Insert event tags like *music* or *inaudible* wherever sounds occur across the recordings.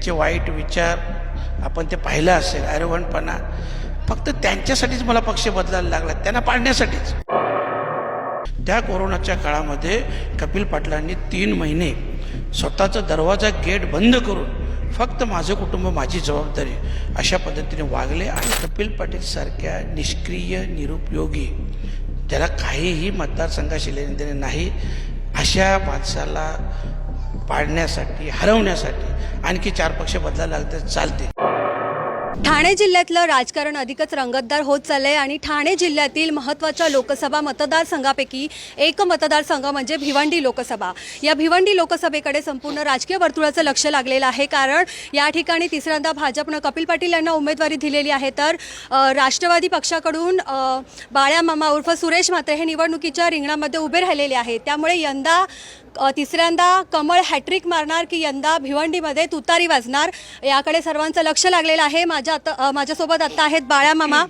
त्यांचे वाईट विचार आपण ते पाहिलं असेल अरेवणपणा. फक्त त्यांच्यासाठीच मला पक्ष बदलायला लागला त्यांना पाडण्यासाठीच. त्या कोरोनाच्या काळामध्ये कपिल पाटलांनी तीन महिने स्वतःचा दरवाजा गेट बंद करून फक्त माझं कुटुंब माझी जबाबदारी अशा पद्धतीने वागले आणि कपिल पाटील सारख्या निष्क्रिय निरुपयोगी त्याला काहीही मतदारसंघाशी लेणे देणे नाही अशा माणसाला पाडण्यासाठी हरवण्यासाठी आणखी चार पक्ष बदलायला लागतात चालते ठाणे जिल्ह्यातलं राजकारण अधिकच रंगतदार होत चाललंय आणि ठाणे जिल्ह्यातील महत्त्वाच्या लोकसभा मतदारसंघापैकी एक मतदारसंघ म्हणजे भिवंडी लोकसभा. या भिवंडी लोकसभेकडे संपूर्ण राजकीय वर्तुळाचं लक्ष लागलेलं आहे कारण या ठिकाणी तिसऱ्यांदा भाजपनं कपिल पाटील यांना उमेदवारी दिलेली आहे तर राष्ट्रवादी पक्षाकडून बाळ्या मामा उर्फ सुरेश म्हात्रे हे निवडणुकीच्या रिंगणामध्ये उभे राहिलेले आहेत. त्यामुळे यंदा तिसऱ्यांदा कमळ हॅट्रिक मारणार की यंदा भिवंडीमध्ये तुतारी वाजणार? याकडे सर्वांचं लक्ष लागलेलं आहे. माझ्या आता माझ्यासोबत आत्ता आहेत बाळ्या मामा.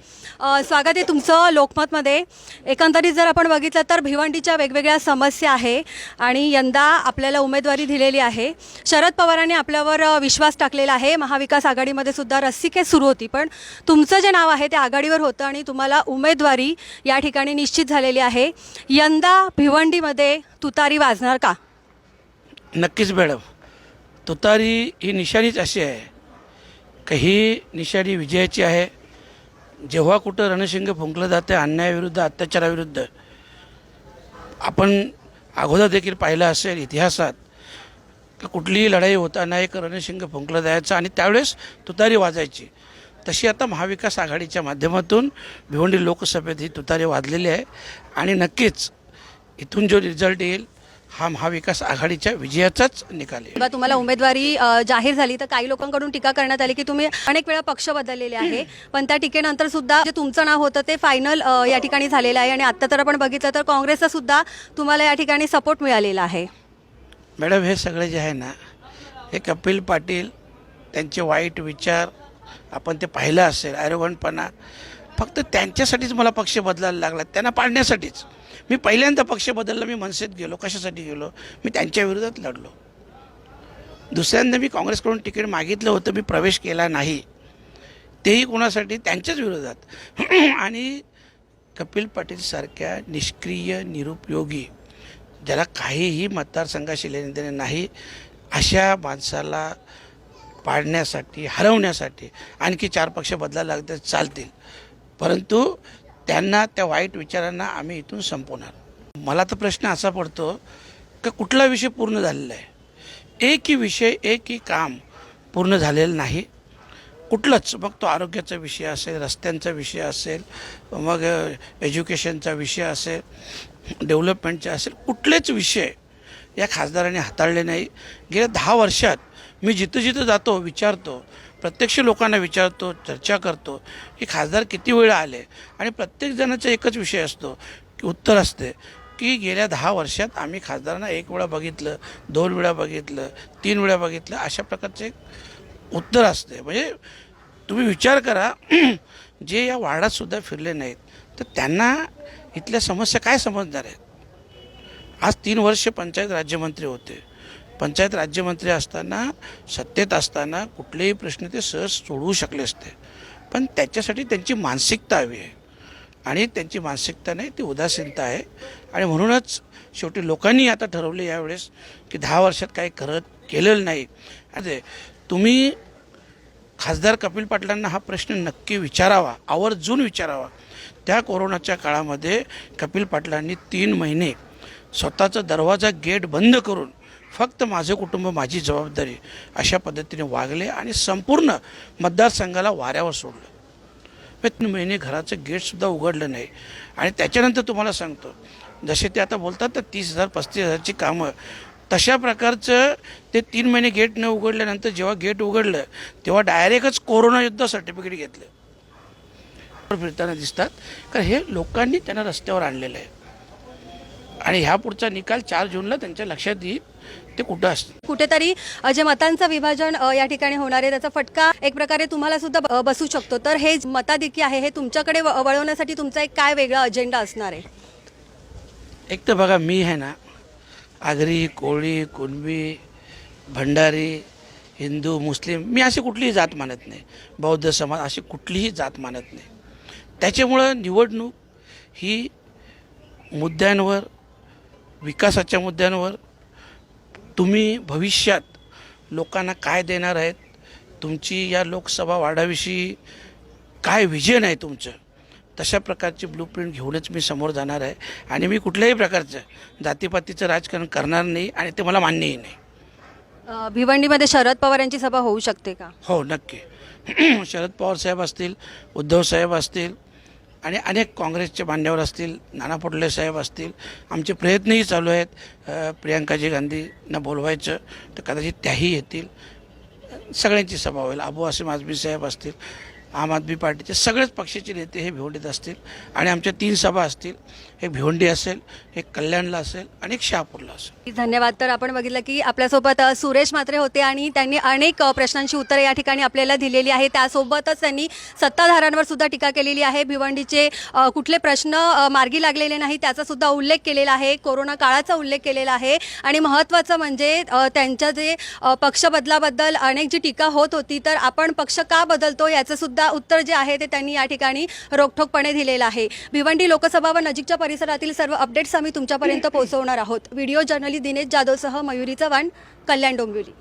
स्वागत आहे तुमचं लोकमतमध्ये. एकंदरीत जर आपण बघितलं तर भिवंडीच्या वेगवेगळ्या समस्या आहे आणि यंदा आपल्याला उमेदवारी दिलेली आहे. शरद पवारांनी आपल्यावर विश्वास टाकलेला आहे. महाविकास आघाडीमध्ये सुद्धा रस्सीखेच सुरू होती. पण तुमचं जे नाव आहे ते आघाडीवर होतं आणि तुम्हाला उमेदवारी या ठिकाणी निश्चित झालेली आहे. यंदा भिवंडीमध्ये तुतारी वाजणार का? नक्कीच मॅडम. तुतारी ही निशाणीच अशी आहे. का ही निशाणी विजयाची आहे. जेव्हा कुठं रणशिंग फुंकलं जाते अन्यायाविरुद्ध अत्याचाराविरुद्ध आपण अगोदर देखील पाहिलं असेल इतिहासात का कुठलीही लढाई होताना एक रणशिंग फुंकलं जायचं आणि त्यावेळेस तुतारी वाजायची. तशी आता महाविकास आघाडीच्या माध्यमातून भिवंडी लोकसभेत ही तुतारी वाजलेली आहे. आणि नक्कीच इथून जो रिझल्ट येईल हा महाविकास आघाडीच्या विजयाचाच निकाल जेव्हा तुम्हाला उमेदवारी अ, जाहीर झाली तर काही लोकांकडून टीका करण्यात आली की तुम्ही अनेक वेळा पक्ष बदललेले आहे. पण त्या टीकेनंतर सुद्धा जे तुमचं नाव होतं ते फायनल या ठिकाणी झालेलं आहे. आणि आता तर आपण बघितलं तर काँग्रेसचा सुद्धा तुम्हाला या ठिकाणी सपोर्ट मिळालेला आहे. मॅडम हे सगळे जे आहे ना हे कपिल पाटील त्यांचे वाईट विचार आपण ते पाहिलं असेल अरेवणपणा फक्त त्यांच्यासाठीच मला पक्ष बदलायला लागला त्यांना पाडण्यासाठीच. मी पहिल्यांदा पक्ष बदलला मी मनसेत गेलो कशासाठी गेलो? मी त्यांच्या विरोधात लढलो. दुसऱ्यांदा मी काँग्रेसकडून तिकीट मागितलं होतं मी प्रवेश केला नाही. तेही कोणासाठी? त्यांच्याच विरोधात. *clears throat* आणि कपिल पाटीलसारख्या निष्क्रिय निरुपयोगी ज्याला काहीही मतदारसंघाशी लेणे देणे नाही अशा माणसाला पाडण्यासाठी हरवण्यासाठी आणखी चार पक्ष बदलायला लागले तर चालतील. परंतु त्यांना त्या वाईट विचारांना आम्ही इथून संपवणार. मला तर प्रश्न असा पडतो का कुठला विषय पूर्ण झालेला आहे? एकही विषय एकही काम पूर्ण झालेलं नाही. कुठलंच मग तो आरोग्याचा विषय असेल रस्त्यांचा विषय असेल मग एज्युकेशनचा विषय असेल डेव्हलपमेंटचा असेल कुठलेच विषय या खासदारांनी हाताळले नाही. गेल्या दहा वर्षात मी जिथं जिथं जातो विचारतो प्रत्यक्ष लोकांना विचारतो चर्चा करतो की खासदार किती वेळा आले? आणि प्रत्येक जणाचा एकच विषय असतो की उत्तर असते की गेल्या दहा वर्षात आम्ही खासदारांना एक वेळा बघितलं दोन वेळा बघितलं तीन वेळा बघितलं अशा प्रकारचे एक उत्तर असते. म्हणजे तुम्ही विचार करा *clears throat* जे या वार्डातसुद्धा फिरले नाहीत तर त्यांना इथल्या समस्या काय समजणार आहेत? आज तीन वर्ष पंचायत राज्यमंत्री होते. पंचायत राज्यमंत्री असताना सत्तेत असताना कुठलेही प्रश्न ते सहज सोडवू शकले असते. पण त्याच्यासाठी त्यांची मानसिकता हवी आहे. आणि त्यांची मानसिकता नाही ती उदासीनता आहे. आणि म्हणूनच शेवटी लोकांनी आता ठरवले यावेळेस की दहा वर्षात काही करत केलेलं नाही. आणि तुम्ही खासदार कपिल पाटलांना हा प्रश्न नक्की विचारावा आवर्जून विचारावा. त्या कोरोनाच्या काळामध्ये कपिल पाटलांनी तीन महिने स्वतःचा दरवाजा गेट बंद करून फक्त माझं कुटुंब माझी जबाबदारी अशा पद्धतीने वागले आणि संपूर्ण मतदारसंघाला वाऱ्यावर सोडलं. मग तीन महिने घराचं गेटसुद्धा उघडलं नाही. आणि त्याच्यानंतर तुम्हाला सांगतो जसे ते आता बोलतात तर तीस हजार पस्तीस हजारची कामं. तशा प्रकारचं ते तीन महिने गेट न उघडल्यानंतर जेव्हा गेट उघडलं तेव्हा डायरेक्टच कोरोना युद्ध सर्टिफिकेट घेतलं. फिरताना दिसतात. कारण हे लोकांनी त्यांना रस्त्यावर आणलेलं आहे. आणि ह्या पुढचा निकाल चार जूनला त्यांच्या लक्षात येईल. ते कुठं असतं? कुठेतरी जे मतांचं विभाजन या ठिकाणी होणार आहे त्याचा फटका एक प्रकारे तुम्हाला सुद्धा बसू शकतो. तर हे मताधिकी आहे हे तुमच्याकडे वळवण्यासाठी तुमचा एक काय वेगळा अजेंडा असणार आहे? एक तर बघा मी आहे ना आगरी कोळी कुणबी भंडारी हिंदू मुस्लिम मी अशी कुठलीही जात मानत नाही. बौद्ध समाज अशी कुठलीही जात मानत नाही. त्याच्यामुळं निवडणूक ही मुद्द्यांवर विकासाच्या मुद्द्यांवर तुम्ही भविष्यात लोकांना काय देणार आहेत? तुमची या लोकसभा वाढाविषयी काय विजन आहे तुमचं? तशा प्रकारची ब्लूप्रिंट घेऊनच मी समोर जाणार आहे. आणि मी कुठल्याही प्रकारचं जातीपातीचं राजकारण करणार नाही आणि ते मला मान्यही नाही. भिवंडीमध्ये शरद पवार यांची सभा होऊ शकते का? हो नक्की. *clears throat* शरद पवार साहेब असतील उद्धव साहेब असतील आणि अनेक काँग्रेसचे मान्यवर असतील नाना पटोले साहेब असतील आमचे प्रयत्नही चालू आहेत. प्रियांकाजी प्रियंकाजी गांधींना बोलवायचं तर कदाचित त्याही येतील. सगळ्यांची सभा होईल. अबू असे आझमी साहेब असतील. आम आदमी पार्टीचे सगळेच पक्षाचे नेते हे भिवंडीत असतील आणि आमच्या तीन सभा असतील. एक भिवंडी असेल एक कल्याणला असेल आणि एक शहापूरला असेल. धन्यवाद. तर आपण बघितलं की आपल्यासोबत सुरेश मात्रे होते आणि त्यांनी अनेक प्रश्नांची उत्तरे या ठिकाणी आपल्याला दिलेली आहे त्यासोबतच त्यांनी सत्ताधाऱ्यांवर सुद्धा टीका केलेली आहे. भिवंडीचे कुठले प्रश्न मार्गी लागलेले नाही त्याचा सुद्धा उल्लेख केलेला आहे. कोरोना काळाचा उल्लेख केलेला आहे. आणि महत्त्वाचं म्हणजे त्यांच्या जे पक्ष बदलाबद्दल अनेक जी टीका होत होती तर आपण पक्ष का बदलतो याचं सुद्धा उत्तर जे आहे ते त्यांनी या ठिकाणी रोखठोकपणे दिलेलं आहे. भिवंडी लोकसभा व नजीकच्या परिसरातील सर्व अपडेट्स आम्ही तुमच्यापर्यंत पोहोचवणार आहोत. व्हिडिओ जर्नलिस्ट दिनेश जाधवसह मयुरी चव्हाण कल्याण डोंबिवली.